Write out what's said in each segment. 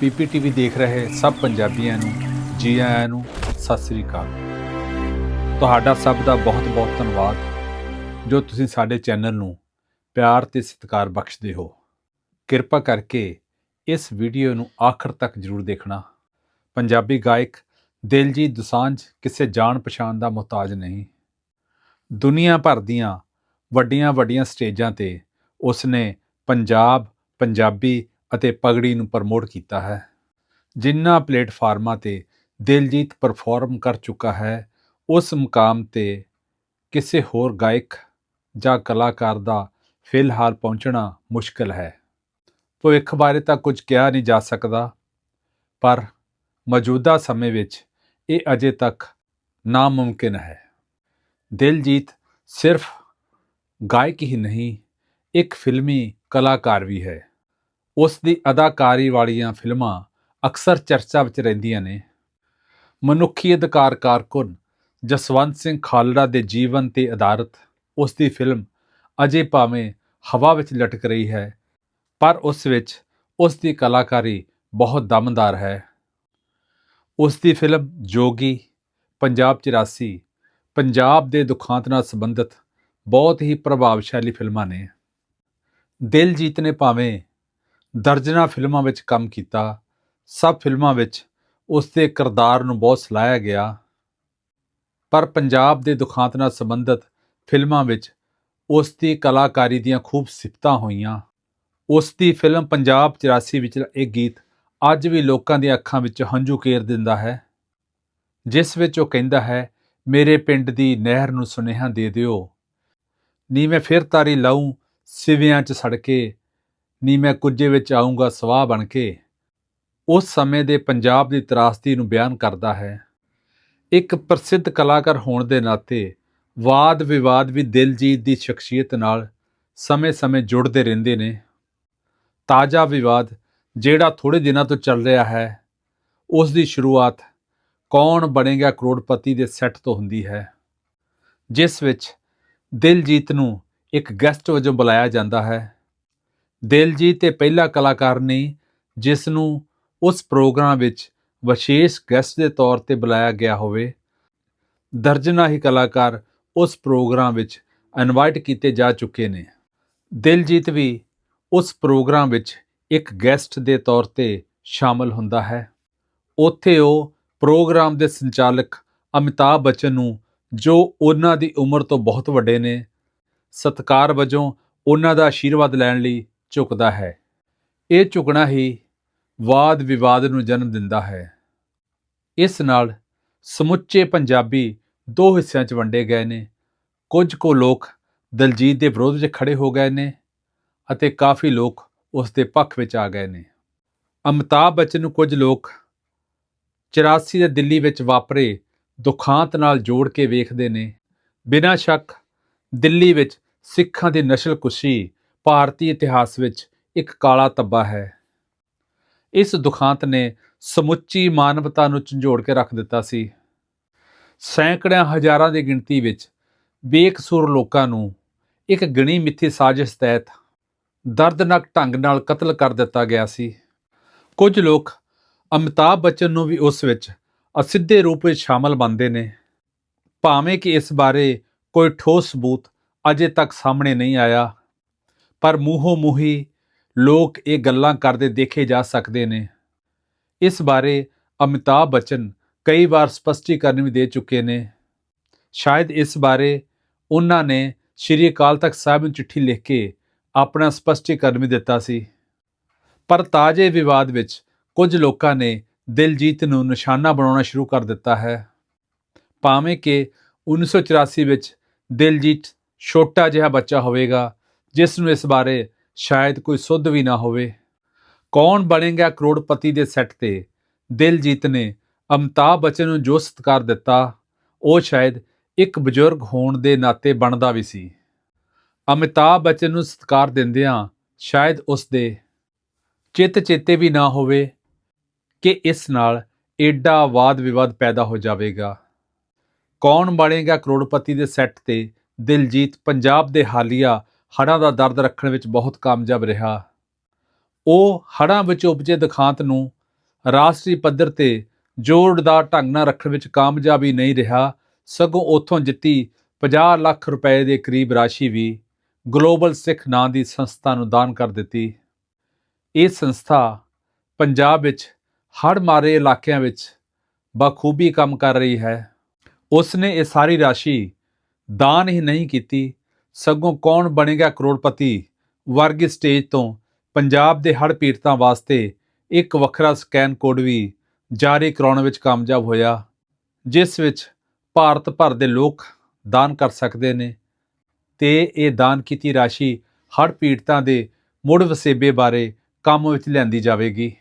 ਪੀਪੀਟੀਵੀ ਦੇਖ ਰਹੇ ਸਭ ਪੰਜਾਬੀਆਂ ਨੂੰ ਜੀ ਆਇਆਂ ਨੂੰ, ਸਤਿ ਸ੍ਰੀ ਅਕਾਲ। ਤੁਹਾਡਾ ਸਭ ਦਾ ਬਹੁਤ-ਬਹੁਤ ਧੰਨਵਾਦ, ਜੋ ਤੁਸੀਂ ਸਾਡੇ ਚੈਨਲ ਨੂੰ ਪਿਆਰ ਤੇ ਸਤਿਕਾਰ ਬਖਸ਼ਦੇ ਹੋ। ਕਿਰਪਾ ਕਰਕੇ ਇਸ ਵੀਡੀਓ ਨੂੰ ਆਖਰ ਤੱਕ ਜ਼ਰੂਰ ਦੇਖਣਾ। ਪੰਜਾਬੀ ਗਾਇਕ ਦਿਲਜੀਤ ਦੁਸਾਂਝ ਕਿਸੇ ਜਾਣ ਪਛਾਣ ਦਾ ਮੁਹਤਾਜ ਨਹੀਂ। ਦੁਨੀਆ ਭਰ ਦੀਆਂ ਵੱਡੀਆਂ-ਵੱਡੀਆਂ ਸਟੇਜਾਂ ਤੇ ਉਸਨੇ ਪੰਜਾਬ, ਪੰਜਾਬੀ ਅਤੇ ਪਗੜੀ ਨੂੰ ਪ੍ਰਮੋਟ ਕੀਤਾ ਹੈ। ਜਿਨ੍ਹਾਂ ਪਲੇਟਫਾਰਮਾਂ ਤੇ ਦਿਲਜੀਤ ਪਰਫਾਰਮ ਕਰ ਚੁੱਕਾ ਹੈ, ਉਸ ਮੁਕਾਮ ਤੇ ਕਿਸੇ ਹੋਰ ਗਾਇਕ ਜਾਂ ਕਲਾਕਾਰ ਦਾ ਫਿਲਹਾਲ ਪਹੁੰਚਣਾ ਮੁਸ਼ਕਲ ਹੈ। ਭਵਿੱਖ ਬਾਰੇ ਤਾਂ ਕੁਝ ਕਿਹਾ ਨਹੀਂ ਜਾ ਸਕਦਾ, ਪਰ ਮੌਜੂਦਾ ਸਮੇਂ ਵਿੱਚ ਇਹ ਅਜੇ ਤੱਕ ਨਾਮੁਮਕਿਨ ਹੈ। ਦਿਲਜੀਤ ਸਿਰਫ ਗਾਇਕ ਹੀ ਨਹੀਂ, ਇੱਕ ਫਿਲਮੀ ਕਲਾਕਾਰ ਵੀ ਹੈ। ਉਸ ਦੀ ਅਦਾਕਾਰੀ ਵਾਲੀਆਂ ਫਿਲਮਾਂ ਅਕਸਰ ਚਰਚਾ ਵਿੱਚ ਰਹਿੰਦੀਆਂ ਨੇ। ਮਨੁੱਖੀ ਅਧਿਕਾਰ ਕਾਰਕੁਨ ਜਸਵੰਤ ਸਿੰਘ ਖਾਲੜਾ ਦੇ ਜੀਵਨ ਤੇ ਆਧਾਰਿਤ ਉਸ ਦੀ ਫਿਲਮ ਅਜੇ ਭਾਵੇਂ ਹਵਾ ਵਿੱਚ ਲਟਕ ਰਹੀ ਹੈ, ਪਰ ਉਸ ਵਿੱਚ ਉਸ ਦੀ ਕਲਾਕਾਰੀ ਬਹੁਤ ਦਮਦਾਰ ਹੈ। ਉਸ ਦੀ ਫਿਲਮ ਜੋਗੀ, ਪੰਜਾਬ 84 ਪੰਜਾਬ ਦੇ ਦੁਖਾਂਤ ਨਾਲ ਸੰਬੰਧਿਤ ਬਹੁਤ ਹੀ ਪ੍ਰਭਾਵਸ਼ਾਲੀ ਫਿਲਮਾਂ ਨੇ। ਦਿਲਜੀਤ ਨੇ ਭਾਵੇਂ ਦਰਜਨਾ ਫਿਲਮਾਂ ਵਿੱਚ ਕੰਮ ਕੀਤਾ। ਸਭ ਫਿਲਮਾਂ ਵਿੱਚ ਉਸ ਦੇ ਕਿਰਦਾਰ ਨੂੰ ਬਹੁਤ ਸਲਾਹਿਆ ਗਿਆ। ਪਰ ਪੰਜਾਬ ਦੇ ਦੁਖਾਂਤ ਨਾਲ ਸੰਬੰਧਿਤ ਫਿਲਮਾਂ ਵਿੱਚ ਉਸ ਦੀ ਕਲਾਕਾਰੀ ਦੀਆਂ ਖੂਬ ਸਿਫਤਾਂ ਹੋਈਆਂ। ਉਸ ਦੀ ਫਿਲਮ ਪੰਜਾਬ 84 ਵਿੱਚ ਇਹ ਗੀਤ ਅੱਜ ਵੀ ਲੋਕਾਂ ਦੀਆਂ ਅੱਖਾਂ ਵਿੱਚ ਹੰਝੂ ਕੇਰ ਦਿੰਦਾ ਹੈ। ਜਿਸ ਵਿੱਚ ਉਹ ਕਹਿੰਦਾ ਹੈ, ਮੇਰੇ ਪਿੰਡ ਦੀ ਨਹਿਰ ਨੂੰ ਸੁਨੇਹਾ ਦੇ ਦਿਓ। ਨੀ ਮੈਂ ਫਿਰ ਤਾਰੀ ਲਾਉਂ ਸਿਵਿਆਂ 'ਚ ਸੜਕੇ ਨੀ ਮੈਂ ਕੁੱਜੇ ਵਿੱਚ ਆਉਂਗਾ ਸਵਾਹ ਬਣ ਕੇ। ਉਸ ਸਮੇਂ ਦੇ ਪੰਜਾਬ ਦੀ ਤਰਾਸਦੀ ਨੂੰ ਬਿਆਨ ਕਰਦਾ ਹੈ। ਇੱਕ ਪ੍ਰਸਿੱਧ ਕਲਾਕਾਰ ਹੋਣ ਦੇ ਨਾਤੇ ਵਾਦ ਵਿਵਾਦ ਵੀ ਦਿਲਜੀਤ ਦੀ ਸ਼ਖਸੀਅਤ ਨਾਲ ਸਮੇਂ-ਸਮੇਂ ਜੁੜਦੇ ਰਹਿੰਦੇ ਨੇ। ਤਾਜ਼ਾ ਵਿਵਾਦ ਜਿਹੜਾ ਥੋੜੇ ਦਿਨਾਂ ਤੋਂ ਚੱਲ ਰਿਹਾ ਹੈ, ਉਸ ਦੀ ਸ਼ੁਰੂਆਤ ਕੌਣ ਬਣੇਗਾ ਕਰੋੜਪਤੀ ਦੇ ਸੈੱਟ ਤੋਂ ਹੁੰਦੀ ਹੈ, ਜਿਸ ਵਿੱਚ ਦਿਲਜੀਤ ਨੂੰ ਇੱਕ ਗੈਸਟ ਵਜੋਂ ਬੁਲਾਇਆ ਜਾਂਦਾ ਹੈ। ਦਿਲਜੀਤ ਇਹ ਪਹਿਲਾ ਕਲਾਕਾਰ ਨਹੀਂ ਜਿਸ ਨੂੰ ਉਸ ਪ੍ਰੋਗਰਾਮ ਵਿੱਚ ਵਿਸ਼ੇਸ਼ ਗੈਸਟ ਦੇ ਤੌਰ ਤੇ ਬੁਲਾਇਆ ਗਿਆ ਹੋਵੇ, ਦਰਜਨਾ ਹੀ ਕਲਾਕਾਰ ਉਸ ਪ੍ਰੋਗਰਾਮ ਵਿੱਚ ਇਨਵਾਈਟ ਕੀਤੇ ਜਾ ਚੁੱਕੇ ਨੇ। ਦਿਲਜੀਤ ਵੀ ਉਸ ਪ੍ਰੋਗਰਾਮ ਵਿੱਚ ਇੱਕ ਗੈਸਟ ਦੇ ਤੌਰ ਤੇ ਸ਼ਾਮਲ ਹੁੰਦਾ ਹੈ। ਉੱਥੇ ਉਹ ਪ੍ਰੋਗਰਾਮ ਦੇ ਸੰਚਾਲਕ ਅਮਿਤਾਭ ਬੱਚਨ ਨੂੰ, ਜੋ ਉਹਨਾਂ ਦੀ ਉਮਰ ਤੋਂ ਬਹੁਤ ਵੱਡੇ ਨੇ, ਸਤਕਾਰ ਵਜੋਂ ਉਹਨਾਂ ਦਾ ਆਸ਼ੀਰਵਾਦ ਲੈਣ ਲਈ ਝੁਕਦਾ ਹੈ। ਇਹ ਝੁਕਣਾ ਹੀ ਵਾਦ ਵਿਵਾਦ ਨੂੰ ਜਨਮ ਦਿੰਦਾ ਹੈ। ਇਸ ਨਾਲ ਸਮੁੱਚੇ ਪੰਜਾਬੀ ਦੋ ਹਿੱਸਿਆਂ 'ਚ ਵੰਡੇ ਗਏ ਨੇ। ਕੁਝ ਕੁ ਲੋਕ ਦਲਜੀਤ ਦੇ ਵਿਰੋਧ ਵਿੱਚ ਖੜੇ ਹੋ ਗਏ ਨੇ ਅਤੇ ਕਾਫੀ ਲੋਕ ਉਸ ਦੇ ਪੱਖ ਵਿੱਚ ਆ ਗਏ ਨੇ। ਅਮਿਤਾਭ ਬੱਚਨ ਨੂੰ ਕੁਝ ਲੋਕ 84 ਦੇ ਦਿੱਲੀ ਵਿੱਚ ਵਾਪਰੇ ਦੁਖਾਂਤ ਨਾਲ ਜੋੜ ਕੇ ਵੇਖਦੇ ਨੇ। ਬਿਨਾਂ ਸ਼ੱਕ ਦਿੱਲੀ ਵਿੱਚ ਸਿੱਖਾਂ ਦੀ ਨਸਲਕੁਸ਼ੀ ਭਾਰਤੀ ਇਤਿਹਾਸ ਵਿੱਚ ਇੱਕ ਕਾਲਾ ਧੱਬਾ ਹੈ। ਇਸ ਦੁਖਾਂਤ ਨੇ ਸਮੁੱਚੀ ਮਾਨਵਤਾ ਨੂੰ ਝੰਜੋੜ ਕੇ ਰੱਖ ਦਿੱਤਾ ਸੀ। ਸੈਂਕੜਿਆਂ ਹਜ਼ਾਰਾਂ ਦੀ ਗਿਣਤੀ ਵਿੱਚ ਬੇਕਸੂਰ ਲੋਕਾਂ ਨੂੰ ਇੱਕ ਗਣੀ ਮਿੱਥੀ ਸਾਜ਼ਿਸ਼ ਤਹਿਤ ਦਰਦਨਾਕ ਢੰਗ ਨਾਲ ਕਤਲ ਕਰ ਦਿੱਤਾ ਗਿਆ ਸੀ। ਕੁਝ ਲੋਕ ਅਮਿਤਾਭ ਬੱਚਨ ਨੂੰ ਵੀ ਉਸ ਵਿੱਚ ਅਸਿੱਧੇ ਰੂਪ ਵਿੱਚ ਸ਼ਾਮਲ ਮੰਨਦੇ ਨੇ। ਭਾਵੇਂ ਕਿ ਇਸ ਬਾਰੇ ਕੋਈ ਠੋਸ ਸਬੂਤ ਅਜੇ ਤੱਕ ਸਾਹਮਣੇ ਨਹੀਂ ਆਇਆ ਪਰ ਮੂੰਹੋਂ ਮੂੰਹੀ ਲੋਕ ਇਹ ਗੱਲਾਂ ਕਰਦੇ ਦੇਖੇ ਜਾ ਸਕਦੇ ਨੇ। ਇਸ ਬਾਰੇ ਅਮਿਤਾਭ ਬੱਚਨ ਕਈ ਵਾਰ ਸਪਸ਼ਟੀਕਰਨ ਵੀ ਦੇ ਚੁੱਕੇ ਨੇ। ਸ਼ਾਇਦ ਇਸ ਬਾਰੇ ਉਹਨਾਂ ਨੇ ਸ਼੍ਰੀ ਅਕਾਲ ਤਖਤ ਸਾਹਿਬ ਨੂੰ ਚਿੱਠੀ ਲਿਖ ਕੇ ਆਪਣਾ ਸਪਸ਼ਟੀਕਰਨ ਵੀ ਦਿੱਤਾ ਸੀ। ਪਰ ਤਾਜ਼ੇ ਵਿਵਾਦ ਵਿੱਚ ਕੁਝ ਲੋਕਾਂ ਨੇ ਦਿਲਜੀਤ ਨੂੰ ਨਿਸ਼ਾਨਾ ਬਣਾਉਣਾ ਸ਼ੁਰੂ ਕਰ ਦਿੱਤਾ ਹੈ। ਭਾਵੇਂ ਕਿ 1984 ਵਿੱਚ ਦਿਲਜੀਤ ਛੋਟਾ ਜਿਹਾ ਬੱਚਾ ਹੋਵੇਗਾ ਜਿਸ ਨੂੰ ਇਸ ਬਾਰੇ ਸ਼ਾਇਦ ਕੋਈ ਸੁੱਧ ਵੀ ਨਾ ਹੋਵੇ। ਕੌਣ ਬਣੇਗਾ ਕਰੋੜਪਤੀ ਦੇ ਸੈੱਟ ਤੇ? ਦਿਲਜੀਤ ਨੇ ਅਮਿਤਾਭ ਬੱਚਨ ਨੂੰ ਜੋ ਸਤਿਕਾਰ ਦਿੱਤਾ, ਉਹ ਸ਼ਾਇਦ ਇੱਕ ਬਜ਼ੁਰਗ ਹੋਣ ਦੇ ਨਾਤੇ ਬਣਦਾ ਵੀ ਸੀ। ਅਮਿਤਾਭ ਬੱਚਨ ਨੂੰ ਸਤਿਕਾਰ ਦਿੰਦਿਆਂ ਸ਼ਾਇਦ ਉਸ ਦੇ ਚਿੱਤ ਚੇਤੇ ਵੀ ਨਾ ਹੋਵੇ ਕਿ ਇਸ ਨਾਲ ਏਡਾ ਵਾਦ ਵਿਵਾਦ ਪੈਦਾ ਹੋ ਜਾਵੇਗਾ। ਕੌਣ ਬਣੇਗਾ ਕਰੋੜਪਤੀ ਦੇ ਸੈੱਟ ਤੇ? ਦਿਲਜੀਤ, ਪੰਜਾਬ ਦੇ ਹਾਲੀਆ ਹੜ੍ਹਾਂ ਦਾ ਦਰਦ ਰੱਖਣ ਵਿੱਚ ਬਹੁਤ ਕਾਮਯਾਬ ਰਿਹਾ। ਉਹ ਹੜ੍ਹਾਂ ਵਿੱਚ ਉਪਜੇ ਦਿਖਾਂਤ ਨੂੰ ਰਾਸ਼ਟਰੀ ਪੱਧਰ ਤੇ ਜੋੜਦਾਰ ਢੰਗ ਨਾਲ ਰੱਖਣ ਵਿੱਚ ਕਾਮਯਾਬੀ ਨਹੀਂ ਰਿਹਾ, ਸਗੋਂ ਉਥੋਂ ਜਿੱਤੀ 50 ਲੱਖ ਰੁਪਏ ਦੇ ਕਰੀਬ ਰਾਸ਼ੀ ਵੀ ਗਲੋਬਲ ਸਿੱਖ ਨਾਂ ਦੀ ਸੰਸਥਾ ਨੂੰ ਦਾਨ ਕਰ ਦਿੱਤੀ। ਇਹ ਸੰਸਥਾ ਪੰਜਾਬ ਵਿੱਚ ਹੜ੍ਹ ਮਾਰੇ ਇਲਾਕਿਆਂ ਵਿੱਚ ਬਖੂਬੀ ਕੰਮ ਕਰ ਰਹੀ ਹੈ। ਉਸ ਨੇ ਇਹ ਸਾਰੀ ਰਾਸ਼ੀ ਦਾਨ ਹੀ ਨਹੀਂ ਕੀਤੀ ਸਗੋਂ ਕੌਣ ਬਣੇਗਾ ਕਰੋੜਪਤੀ? ਵਰਗੀ ਸਟੇਜ ਤੋਂ ਪੰਜਾਬ ਦੇ ਹੜ੍ਹ ਪੀੜਤਾਂ ਵਾਸਤੇ ਇੱਕ ਵੱਖਰਾ ਸਕੈਨ ਕੋਡ ਵੀ ਜਾਰੀ ਕਰਾਉਣ ਵਿੱਚ ਕਾਮਯਾਬ ਹੋਇਆ, ਜਿਸ ਵਿੱਚ ਭਾਰਤ ਭਰ ਦੇ ਲੋਕ ਦਾਨ ਕਰ ਸਕਦੇ ਨੇ ਤੇ ਇਹ ਦਾਨ ਕੀਤੀ ਰਾਸ਼ੀ ਹੜ੍ਹ ਪੀੜਤਾਂ ਦੇ ਮੁੜ ਵਸੇਬੇ ਬਾਰੇ ਕੰਮ ਵਿੱਚ ਲਿਆਂਦੀ ਜਾਵੇਗੀ।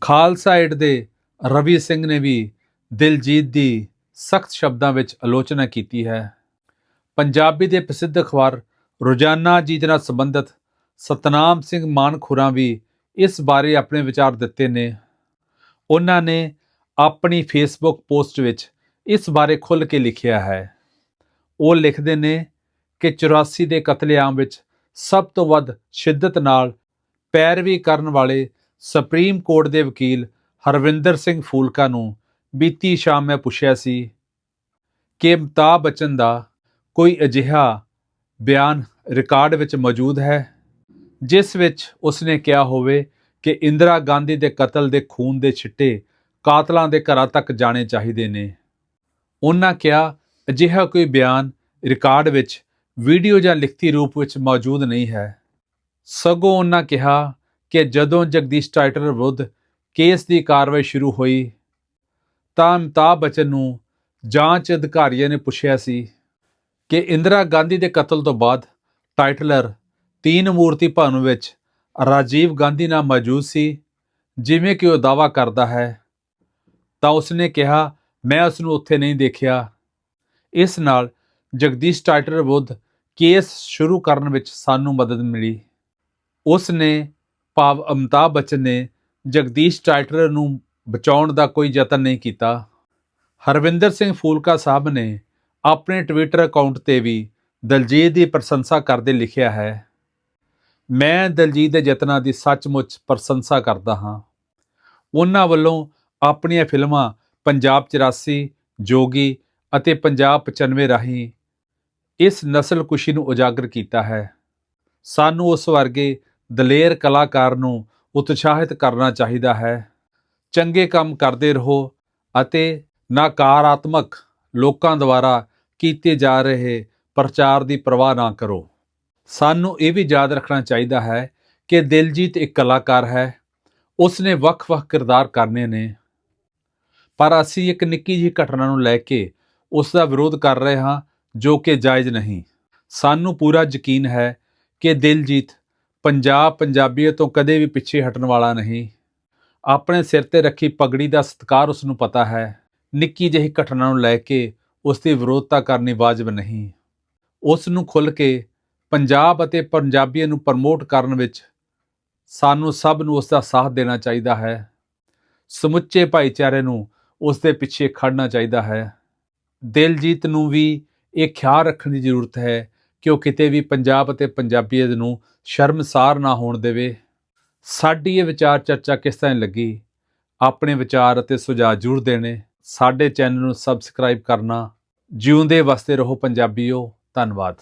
ਖਾਲਸਾ ਏਡ ਦੇ ਰਵੀ ਸਿੰਘ ਨੇ ਵੀ ਦਿਲਜੀਤ ਦੀ ਸਖਤ ਸ਼ਬਦਾਂ ਵਿੱਚ ਆਲੋਚਨਾ ਕੀਤੀ ਹੈ। ਪੰਜਾਬੀ ਦੇ ਪ੍ਰਸਿੱਧ ਅਖਬਾਰ ਰੋਜ਼ਾਨਾ ਜੀਤ ਨਾਲ ਸੰਬੰਧਿਤ ਸਤਨਾਮ ਸਿੰਘ ਮਾਨਖੁਰਾ ਵੀ ਇਸ ਬਾਰੇ ਆਪਣੇ ਵਿਚਾਰ ਦਿੱਤੇ ਨੇ। ਉਹਨਾਂ ਨੇ ਆਪਣੀ ਫੇਸਬੁੱਕ ਪੋਸਟ ਵਿੱਚ ਇਸ ਬਾਰੇ ਖੁੱਲ੍ਹ ਕੇ ਲਿਖਿਆ ਹੈ। ਉਹ ਲਿਖਦੇ ਨੇ ਕਿ 84 ਦੇ ਕਤਲੇਆਮ ਵਿੱਚ ਸਭ ਤੋਂ ਵੱਧ ਸ਼ਿੱਦਤ ਨਾਲ ਪੈਰਵੀ ਕਰਨ ਵਾਲੇ ਸੁਪਰੀਮ ਕੋਰਟ ਦੇ ਵਕੀਲ ਹਰਵਿੰਦਰ ਸਿੰਘ ਫੂਲਕਾ ਨੂੰ ਬੀਤੀ ਸ਼ਾਮ ਮੈਂ ਪੁੱਛਿਆ ਸੀ ਕਿ ਅਮਿਤਾਭ ਬੱਚਨ ਦਾ ਕੋਈ ਅਜਿਹਾ ਬਿਆਨ ਰਿਕਾਰਡ ਵਿੱਚ ਮੌਜੂਦ ਹੈ, ਜਿਸ ਵਿੱਚ ਉਸਨੇ ਕਿਹਾ ਹੋਵੇ ਕਿ ਇੰਦਰਾ ਗਾਂਧੀ ਦੇ ਕਤਲ ਦੇ ਖੂਨ ਦੇ ਛਿੱਟੇ ਕਾਤਲਾਂ ਦੇ ਘਰਾਂ ਤੱਕ ਜਾਣੇ ਚਾਹੀਦੇ ਨੇ। ਉਹਨਾਂ ਕਿਹਾ, ਅਜਿਹਾ ਕੋਈ ਬਿਆਨ ਰਿਕਾਰਡ ਵਿੱਚ ਵੀਡੀਓ ਜਾਂ ਲਿਖਤੀ ਰੂਪ ਵਿੱਚ ਮੌਜੂਦ ਨਹੀਂ ਹੈ। ਸਗੋਂ ਉਹਨਾਂ ਕਿਹਾ ਕਿ ਜਦੋਂ ਜਗਦੀਸ਼ ਟਾਈਟਰ ਵਿਰੁੱਧ ਕੇਸ ਦੀ ਕਾਰਵਾਈ ਸ਼ੁਰੂ ਹੋਈ, ਤਾਂ ਅਮਿਤਾਭ ਬੱਚਨ ਨੂੰ ਜਾਂਚ ਅਧਿਕਾਰੀਆਂ ਨੇ ਪੁੱਛਿਆ ਸੀ। ਕਿ ਇੰਦਰਾ ਗਾਂਧੀ ਦੇ ਕਤਲ ਤੋਂ ਬਾਅਦ ਟਾਈਟਲਰ ਤੀਨ ਮੂਰਤੀ ਭਵਨ ਵਿੱਚ ਰਾਜੀਵ ਗਾਂਧੀ ਨਾਲ ਮੌਜੂਦ ਸੀ, ਜਿਵੇਂ ਕਿ ਉਹ ਦਾਵਾ ਕਰਦਾ ਹੈ, ਤਾਂ ਉਸਨੇ ਕਿਹਾ, ਮੈਂ ਉਸ ਨੂੰ ਉੱਥੇ ਨਹੀਂ ਦੇਖਿਆ। ਇਸ ਨਾਲ ਜਗਦੀਸ਼ ਟਾਈਟਲਰ ਵਿਰੁੱਧ ਕੇਸ ਸ਼ੁਰੂ ਕਰਨ ਵਿੱਚ ਸਾਨੂੰ ਮਦਦ ਮਿਲੀ। ਉਸ ਨੇ ਭਾਵ ਅਮਿਤਾਭ ਬੱਚਨ ਨੇ ਜਗਦੀਸ਼ ਟਾਈਟਲਰ ਨੂੰ ਬਚਾਉਣ ਦਾ ਕੋਈ ਯਤਨ ਨਹੀਂ ਕੀਤਾ। ਹਰਵਿੰਦਰ ਸਿੰਘ ਫੂਲਕਾ ਸਾਹਿਬ ਨੇ ਆਪਣੇ ਟਵਿੱਟਰ ਅਕਾਊਂਟ ਤੇ ਵੀ ਦਲਜੀਤ ਦੀ ਪ੍ਰਸ਼ੰਸਾ ਕਰਦੇ ਲਿਖਿਆ ਹੈ, ਮੈਂ ਦਲਜੀਤ ਦੇ ਯਤਨਾਂ ਦੀ ਸੱਚਮੁੱਚ ਪ੍ਰਸ਼ੰਸਾ ਕਰਦਾ ਹਾਂ। ਉਹਨਾਂ ਵੱਲੋਂ ਆਪਣੀਆਂ ਫਿਲਮਾਂ ਪੰਜਾਬ 84 ਜੋਗੀ ਅਤੇ ਪੰਜਾਬ 95 ਰਾਹੀਂ ਇਸ ਨਸਲਕੁਸ਼ੀ ਨੂੰ ਉਜਾਗਰ ਕੀਤਾ ਹੈ। ਸਾਨੂੰ ਉਸ ਵਰਗੇ ਦਲੇਰ ਕਲਾਕਾਰ ਨੂੰ ਉਤਸ਼ਾਹਿਤ ਕਰਨਾ ਚਾਹੀਦਾ ਹੈ। ਚੰਗੇ ਕੰਮ ਕਰਦੇ ਰਹੋ ਅਤੇ ਨਕਾਰਾਤਮਕ ਲੋਕਾਂ ਦੁਆਰਾ ਕੀਤੇ ਜਾ ਰਹੇ ਪ੍ਰਚਾਰ ਦੀ ਪਰਵਾਹ ਨਾ ਕਰੋ। ਸਾਨੂੰ ਇਹ ਵੀ ਯਾਦ ਰੱਖਣਾ ਚਾਹੀਦਾ ਹੈ ਕਿ ਦਿਲਜੀਤ ਇੱਕ ਕਲਾਕਾਰ ਹੈ। ਉਸ ਨੇ ਵੱਖ-ਵੱਖ ਕਿਰਦਾਰ ਕਰਨੇ ਨੇ। ਪਰ ਅਸੀਂ ਇੱਕ ਨਿੱਕੀ ਜਿਹੀ ਘਟਨਾ ਨੂੰ ਲੈ ਕੇ ਉਸ ਦਾ ਵਿਰੋਧ ਕਰ ਰਹੇ ਹਾਂ, ਜੋ ਕਿ ਜਾਇਜ਼ ਨਹੀਂ। ਸਾਨੂੰ ਪੂਰਾ ਯਕੀਨ ਹੈ ਕਿ ਦਿਲਜੀਤ ਪੰਜਾਬ ਪੰਜਾਬੀਅਤ ਤੋਂ ਕਦੇ ਵੀ ਪਿੱਛੇ ਹਟਣ ਵਾਲਾ ਨਹੀਂ। ਆਪਣੇ ਸਿਰ ਤੇ ਰੱਖੀ ਪਗੜੀ ਦਾ ਸਤਿਕਾਰ ਉਸ ਨੂੰ ਪਤਾ ਹੈ। ਨਿੱਕੀ ਜਿਹੀ ਘਟਨਾ ਨੂੰ ਲੈ ਕੇ ਉਸ ਦੀ ਵਿਰੋਧਤਾ ਕਰਨੀ ਵਾਜਬ ਨਹੀਂ। ਉਸ ਨੂੰ ਖੁੱਲ੍ਹ ਕੇ ਪੰਜਾਬ ਅਤੇ ਪੰਜਾਬੀਆਂ ਨੂੰ ਪ੍ਰਮੋਟ ਕਰਨ ਵਿੱਚ ਸਾਨੂੰ ਸਭ ਨੂੰ ਉਸ ਦਾ ਸਾਥ ਦੇਣਾ ਚਾਹੀਦਾ ਹੈ। ਸਮੁੱਚੇ ਭਾਈਚਾਰੇ ਨੂੰ ਉਸ ਦੇ ਪਿੱਛੇ ਖੜਨਾ ਚਾਹੀਦਾ ਹੈ। ਦਿਲਜੀਤ ਨੂੰ ਵੀ ਇਹ ਖਿਆਲ ਰੱਖਣ ਦੀ ਜ਼ਰੂਰਤ ਹੈ ਕਿ ਉਹ ਕਿਤੇ ਵੀ ਪੰਜਾਬ ਅਤੇ ਪੰਜਾਬੀਅਤ ਨੂੰ ਸ਼ਰਮਸਾਰ ਨਾ ਹੋਣ ਦੇਵੇ। ਸਾਡੀ ਇਹ ਵਿਚਾਰ ਚਰਚਾ ਕਿਸ ਤਰ੍ਹਾਂ ਲੱਗੀ? ਆਪਣੇ ਵਿਚਾਰ ਅਤੇ ਸੁਝਾਅ ਜ਼ਰੂਰ ਦੇਣੇ। ਸਾਡੇ ਚੈਨਲ ਨੂੰ ਸਬਸਕ੍ਰਾਈਬ ਕਰਨਾ ਜਿਉਂਦੇ ਵਸਦੇ ਰਹੋ ਪੰਜਾਬੀਓ ਧੰਨਵਾਦ।